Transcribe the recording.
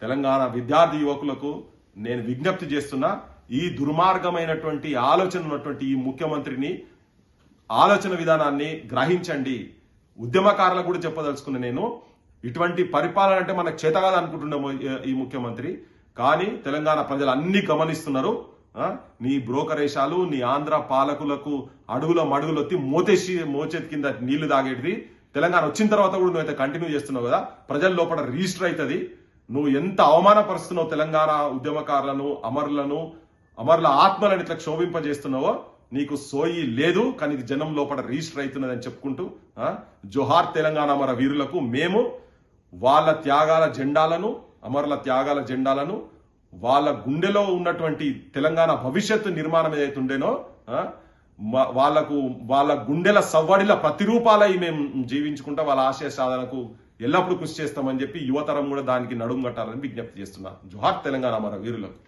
తెలంగాణ విద్యార్థి యువకులకు నేను విజ్ఞప్తి చేస్తున్నా ఈ దుర్మార్గమైనటువంటి ఆలోచన ఉన్నటువంటి ఈ ముఖ్యమంత్రిని ఆలోచన విధానాన్ని గ్రహించండి. ఉద్యమకారులకు కూడా చెప్పదలుచుకున్న నేను ఇటువంటి పరిపాలన అంటే మనకు చేత అనుకుంటున్నాము ఈ- ముఖ్యమంత్రి. కానీ తెలంగాణ ప్రజలు అన్ని గమనిస్తున్నారు నీ బ్రోకరేషాలు నీ ఆంధ్ర పాలకులకు అడుగుల మడుగులొత్తి మోతేసి మోచేతి కింద నీళ్ళు తాగేటిది. తెలంగాణ వచ్చిన తర్వాత కూడా నువ్వు అయితే కంటిన్యూ చేస్తున్నావు కదా. ప్రజల లోపల రిజిస్టర్ అవుతుంది. నువ్వు ఎంత అవమానపరుస్తున్నావు తెలంగాణ ఉద్యమకారులను అమరులను అమరుల ఆత్మలను ఇట్లా క్షోభింపజేస్తున్నావో నీకు సోయి లేదు కానీ జనం లోపల రిజిస్టర్ అవుతున్నదని చెప్పుకుంటూ జోహార్ తెలంగాణ అమర వీరులకు మేము వాళ్ళ త్యాగాల జెండాలను అమరుల త్యాగాల జెండాలను వాళ్ళ గుండెలో ఉన్నటువంటి తెలంగాణ భవిష్యత్తు నిర్మాణం ఏదైతే ఉండేనో వాళ్ళకు వాళ్ళకు వాళ్ళ గుండెల సవ్వడిల ప్రతిరూపాలై మేము జీవించుకుంటా వాళ్ళ ఆశయ సాధనకు ఎల్లప్పుడూ కృషి చేస్తామని చెప్పి యువతరం కూడా దానికి నడుము కట్టాలని విజ్ఞప్తి చేస్తున్నా. జుహార్ తెలంగాణ మన వీరులకు.